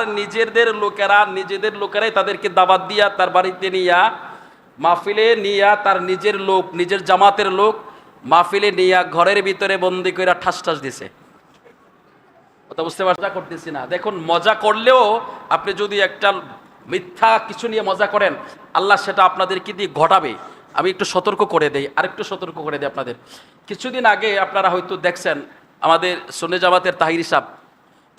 তার নিজেদের লোকেরা, নিজেদের লোকেরাই তাদেরকে দাবাত দিয়া তার বাড়িতে নিয়া, মাহফিলে নিয়া তার নিজের লোক, নিজের জামাতের লোক, মাহফিলে নিয়া ঘরের ভিতরে বন্দি করে ঠাস ঠাস দিছে। কথা বুঝতে পারছি মজা করতেছি না। দেখুন, মজা করলেও আপনি যদি একটা মিথ্যা কিছু নিয়ে মজা করেন, আল্লাহ সেটা আপনাদেরকে দিয়ে ঘটাবে। আমি একটু সতর্ক করে দেই, আরেকটু সতর্ক করে দিই আপনাদের। কিছুদিন আগে আপনারা হয়তো দেখছেন, আমাদের সন্নে জামাতের তাহির সাহেব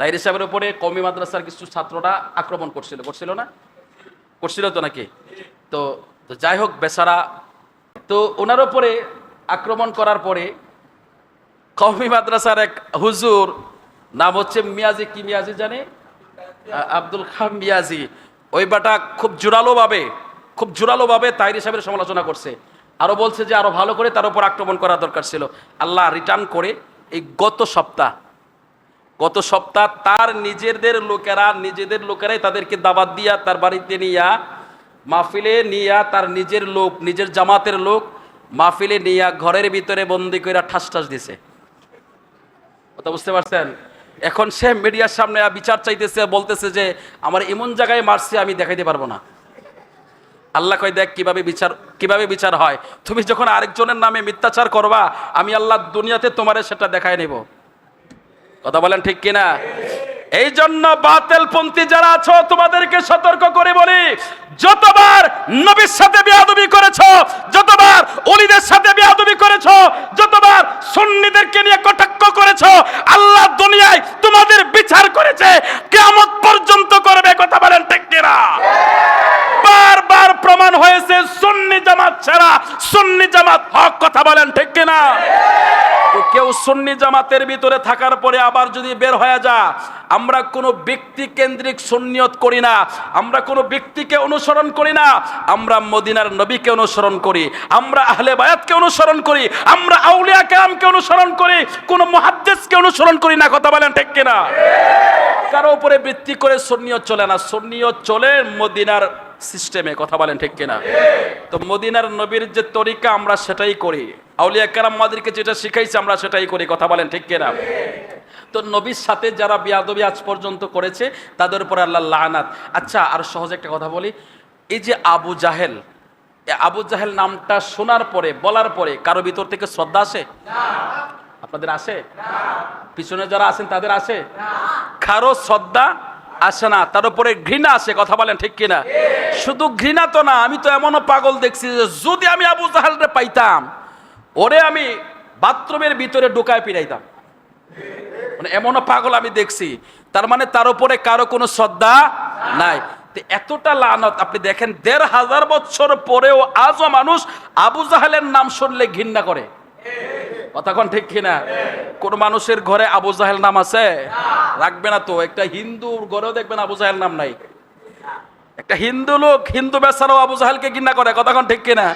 তাহির সাহেবের উপরে কমি মাদ্রাসার কিছু ছাত্ররা আক্রমণ করছিল। করছিল না? করছিল তো নাকি? তো যাই হোক, বেচারা, তো ওনার উপরে আক্রমণ করার পরে কমি মাদ্রাসার এক হুজুর, নাম হচ্ছে মিয়াজি, কি মিয়াজি জানে? আব্দুল খাম মিয়াজি। ওই বাটা খুব জোরালোভাবে খুব জোরালোভাবে তাইরি সাহেবের সমালোচনা করছে। আরও বলছে যে আরও ভালো করে তার উপর আক্রমণ করা দরকার ছিল। আল্লাহ রিটার্ন করে এই গত সপ্তাহ গত সপ্তাহ তার নিজেদের লোকেরা, নিজেদের লোকেরাই তাদেরকে দাবাত দিয়া তার বাড়িতে নিয়া, মাহফিলে নিয়া তার নিজের লোক, নিজের জামাতের লোক, মাহফিলে নিয়া ঘরের ভিতরে বন্দি করে ঠাস ঠাস দিছে। কথা বুঝতে পারছেন? এখন সে মিডিয়ার সামনে বিচার চাইতেছে, বলতেছে যে, আমার এমন জায়গায় মারছে, আমি দেখাইতে পারব না। আল্লাহ কয়, দেখ কীভাবে বিচার কীভাবে বিচার হয়? তুমি যখন আরেকজনের নামে মিথ্যাচার করবা, আমি আল্লাহ দুনিয়াতে তোমারে সেটা দেখায় নেব। কথা বলেন ঠিক কিনা? এই জন্য বাতেল পন্থী যারা আছো, তোমাদেরকে সতর্ক করে বলি, যতবার নবীর সাথে বিয়াদবি করেছ, যতবার অলিদের সাথে বিয়াদবি করেছ, যতবার সুন্নিদেরকে নিয়ে কটাক্ষ করেছ, আল্লাহ দুনিয়ায় তোমাদের বিচার করেছে, কিয়ামত পর্যন্ত করবে, কথা বলেন কিনা? বারবার প্রমাণ হয়েছে, সুন্নি জামাত ছাড়া সুন্নি জামাত হক, কথা বলেন ঠিক কিনা? কেউ সুন্নি জামাতের ভিতরে থাকার পরে আবার যদি বের হয়ে যা, আমরা কোনো ব্যক্তি কেন্দ্রিক সুন্নিয়ত করি না, আমরা কোনো ব্যক্তিকে অনুসরণ করি না, আমরা মদিনার নবীকে অনুসরণ করি, আমরা আহলে বায়াতকে অনুসরণ করি, আমরা আউলিয়া কেরামকে অনুসরণ করি, কোনো মুহাদ্দিসকে অনুসরণ করি না, কথা বলেন ঠিক কিনা? কারও উপরে ভিত্তি করে সুন্নিয়ত চলে না, সুন্নিয়ত চলে মদিনার সিস্টেমে কথা বলেন ঠিক কিনা? তো মদিনার নবীর যে তরিকা আমরা সেটাই করি। আউলিয়া কেরাম আমাদেরকে যেটা শিখাইছে আমরা সেটাই করি। কথা বলেন ঠিক কিনা? তো নবীর সাথে যারা বিয়াদবি আজ পর্যন্ত করেছে তাদের উপরে আল্লাহ লানাত। আচ্ছা আর সহজ একটা কথা বলি। এই যে আবু জাহেল আবু জাহেল নামটা শোনার পরে বলার পরে কারও ভিতর থেকে শ্রদ্ধা আসে? আপনাদের আসে? পিছনে যারা আছেন তাদের আসে? কারও শ্রদ্ধা আসে না তার উপরে ঘৃণা আসে কথা বলেন ঠিক কিনা? শুধু ঘৃণা তো না আমি তো এমনও পাগল দেখছি যে যদি আমি আবু জাহালরে পাইতাম ওরে আমি বাথরুমের ভিতরে ঢুকায় পিড়াইতাম। মানে এমনও পাগল আমি দেখছি। তার মানে তার উপরে কারও কোনো শ্রদ্ধা নাই। এতটা লানত, আপনি দেখেন, দেড় হাজার বছর পরেও আজও মানুষ আবু জাহেলের নাম শুনলে ঘৃণা করে। কথা কোন ঠিক কিনা? কোন মানুষের ঘরে আবু জাহেল নাম আছে? রাখবে না তো, একটা হিন্দুর ঘরেও দেখবেন আবু জাহেল নাম নাই। একটা হিন্দু লোক, হিন্দু বেচারাও আবু জাহেলকে ঘৃণা করে, কথা কোন ঠিক কিনা?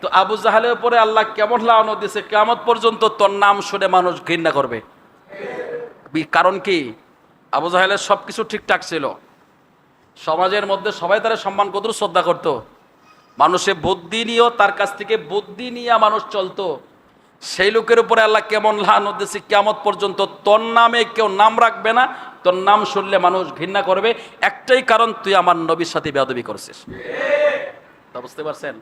তো আবু জাহালের উপরে আল্লাহ কেমন লাগানো দিয়েছে কেমন পর্যন্ত তোর নাম শুনে মানুষ ঘৃণা করবে। কারণ কি? আবু জাহেলের সব কিছু ঠিকঠাক ছিল। সমাজের মধ্যে সবাই তারা সম্মান করত শ্রদ্ধা করত? মানুষে বুদ্ধি নিয়েও তার কাছ থেকে বুদ্ধি নিয়ে মানুষ চলতো। সেই লোকের উপরে আল্লাহ কেমন লান দিয়েছে কেমত পর্যন্ত তোর নামে কেউ নাম রাখবে না, তোর নাম শুনলে মানুষ ঘৃণা করবে। একটাই কারণ, তুই আমার নবীর সাথে বেয়াদবি করছিস। বুঝতে পারছেন?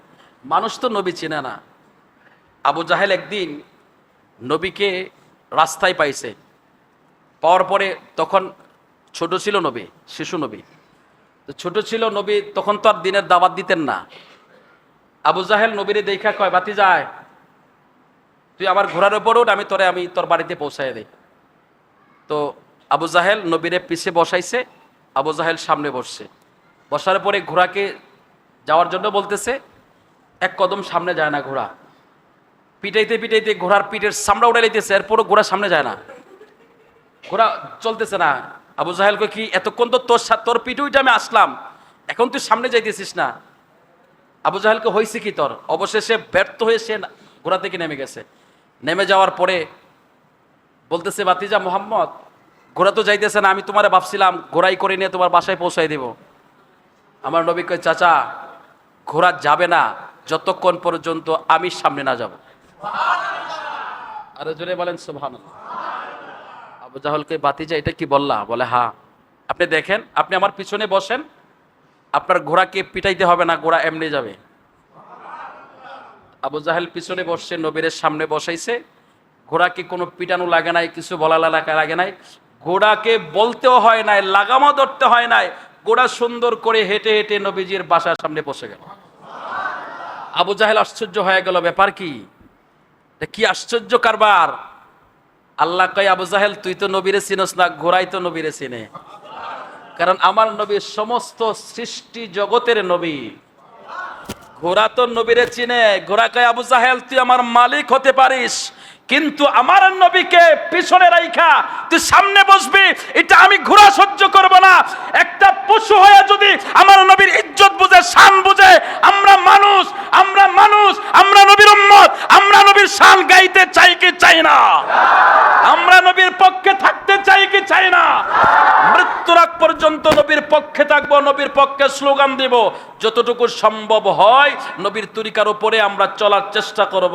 মানুষ তো নবী চেনে না। আবু জাহেল একদিন নবীকে রাস্তায় পাইছে। পাওয়ার পরে তখন ছোট ছিল নবী, শিশু নবী। তো ছোট ছিল নবী, তখন তো আর দিনের দাবাত দিতেন না। আবু জাহেল নবীরে দেখা কয়, বাতি যায়, তুই আমার ঘোড়ার উপর উঠ, আমি তোরে, আমি তোর বাড়িতে পৌঁছাই দেই। তো আবু জাহেল নবীরে পিছে বসাইছে, আবু জাহেল সামনে বসছে। বসার পরে ঘোড়াকে যাওয়ার জন্য বলতেছে এক কদম সামনে যায় না ঘোড়া। পিটাইতে পিটাইতে ঘোড়ার পিঠের সামরা উঠে লাইতেছে, এরপরও ঘোড়া সামনে যায় না। ঘোড়া চলতেছে না। আবু জাহেলকে কি, এতক্ষণ তো তোর তোর পিঠে উঠে আমি আসলাম। এখন তুই সামনে যাইতেছিস না। আবু জাহেলকে হয়েছে কি তোর? অবশেষে ব্যর্থ হয়ে সে ঘোড়া থেকে নেমে গেছে। নেমে যাওয়ার পরে বলতেছে বাতিজা মোহাম্মদ, ঘোড়া তো যাইতেছে না, আমি তোমারে ভাবছিলাম ঘোড়াই করে নিয়ে তোমার বাসায় পৌঁছাই দেব। আমার নবী কয়, চাচা, ঘোড়া যাবে না। যতক্ষণ পর্যন্ত আমি সামনে না যাব। আরও জোরে বলেন, সুবহানাল্লাহ। আবু জাহলকে বাতিজা, এটা কি বললা? বলে হ্যাঁ আপনি দেখেন, আপনি আমার পিছনে বসেন, আপনার ঘোড়াকে পিটাইতে হবে না, ঘোড়া এমনি যাবে। আবু জাহেল পিছনে বসছে নবীরের সামনে বসাইছে। ঘোড়াকে কোনো পিটানো লাগে নাই, কিছু বলা লাগা লাগে নাই। ঘোড়াকে বলতেও হয় নাই, লাগামও ধরতে হয় নাই। ঘোড়া সুন্দর করে হেঁটে হেঁটে নবীজির বাসার সামনে বসে গেল। আবু জাহেল আশ্চর্য হয়ে গেল, ব্যাপার কি? কি আশ্চর্য কারবার? আল্লাহ কয়, আবু জাহেল, তুই তো নবীরে চিনস না, ঘোড়াই তো নবীরে চিনে। কারণ আমার নবী সমস্ত সৃষ্টি জগতের নবী। ঘোড়া তো নবীরে চিনে। ঘোড়া কয়, আবু জাহেল, তুই আমার মালিক হতে পারিস, কিন্তু আমার নবীকে পিছনে রাইখা, তুই সামনে বসবি, এটা আমি ঘোড়া সহ্য করব না একটা পশু হয়ে যদি আমার নবীর ইজ্জত বুঝে শান বুঝে আমরা মানুষ আমরা মানুষ আমরা নবীর উম্মত আমরা নবীর শান গাইতে চাই কি চাই না আমরা নবীর পক্ষে থাকতে চাই কি চাই না? মৃত্যুর আগ পর্যন্ত নবীর পক্ষে থাকব, নবীর পক্ষে স্লোগান দেব। যতটুকু সম্ভব হয়, নবীর তরিকার উপরে আমরা চলার চেষ্টা করব।